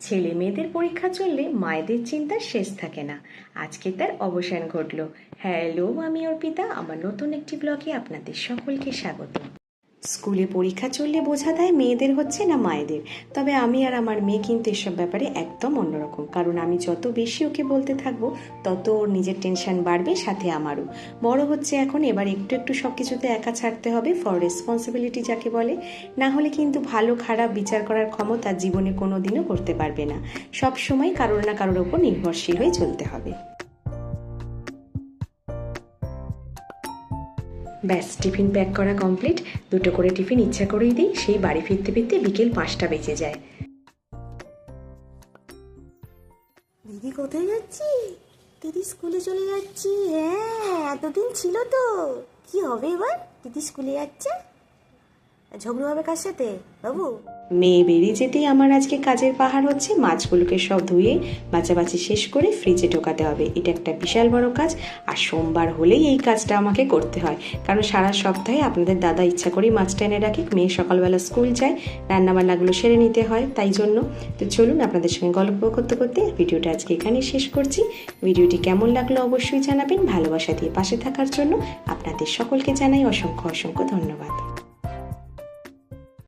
ছেলে মেয়েদের পরীক্ষা চললে মায়েদের চিন্তার শেষ থাকে না। আজকে তার অবসান ঘটল। হ্যালো, আমি অর্পিতা। আমার নতুন একটি ব্লগে আপনাদের সকলকে স্বাগত। স্কুলে পরীক্ষা চললে বোঝা দেয় মেয়েদের হচ্ছে না মায়েদের। তবে আমি আর আমার মেয়ে কিন্তু এসব ব্যাপারে একদম অন্যরকম। কারণ আমি যত বেশি ওকে বলতে থাকব, তত ওর নিজের টেনশন বাড়বে, সাথে আমারও। বড় হচ্ছে এখন, এবার একটু একটু সব কিছুতে একা ছাড়তে হবে ফর রেসপন্সিবিলিটি যাকে বলে। না হলে কিন্তু ভালো, খারাপ বিচার করার ক্ষমতা জীবনে কোনো দিনও করতে পারবে না। সব সময় কারোর না কারোর ওপর নির্ভরশীল হয়ে চলতে হবে। ব্যাস, টিফিন প্যাক করা কমপ্লিট দুটো করে টিফিন ইচ্ছা করেই দিই, সেই বাড়ি ফিরতে ফিরতে বিকেল পাঁচটা বেজে যায়। দিদি কোথায় যাচ্ছি? দিদি স্কুলে চলে যাচ্ছি। হ্যাঁ এতদিন ছিল তো। কি হবে এবার? দিদি স্কুলে যাচ্ছে? ঝগড়া হবে কার সাথে, বাবু? মেয়ে বেরিয়ে যেতেই আমার আজকে কাজের পাহাড় হচ্ছে, মাছগুলোকে সব ধুয়ে বাচাবাচি শেষ করে ফ্রিজে ঢোকাতে হবে। এটা একটা বিশাল বড় কাজ, আর সোমবার হলেই এই কাজটা আমাকে করতে হয়। কারণ সারা সপ্তাহে আপনাদের দাদা ইচ্ছা করেই মাছটা এনে রাখে, মেয়ে সকালবেলা স্কুল যায়, রান্নাবান্নাগুলো সেরে নিতে হয়, তাই জন্য। তো চলুন আপনাদের সঙ্গে গল্প করতে করতে ভিডিওটা আজকে এখানেই শেষ করছি। ভিডিওটি কেমন লাগল অবশ্যই জানাবেন, ভালোবাসা দিয়ে পাশে থাকার জন্য আপনাদের সকলকে জানাই অসংখ্য অসংখ্য ধন্যবাদ।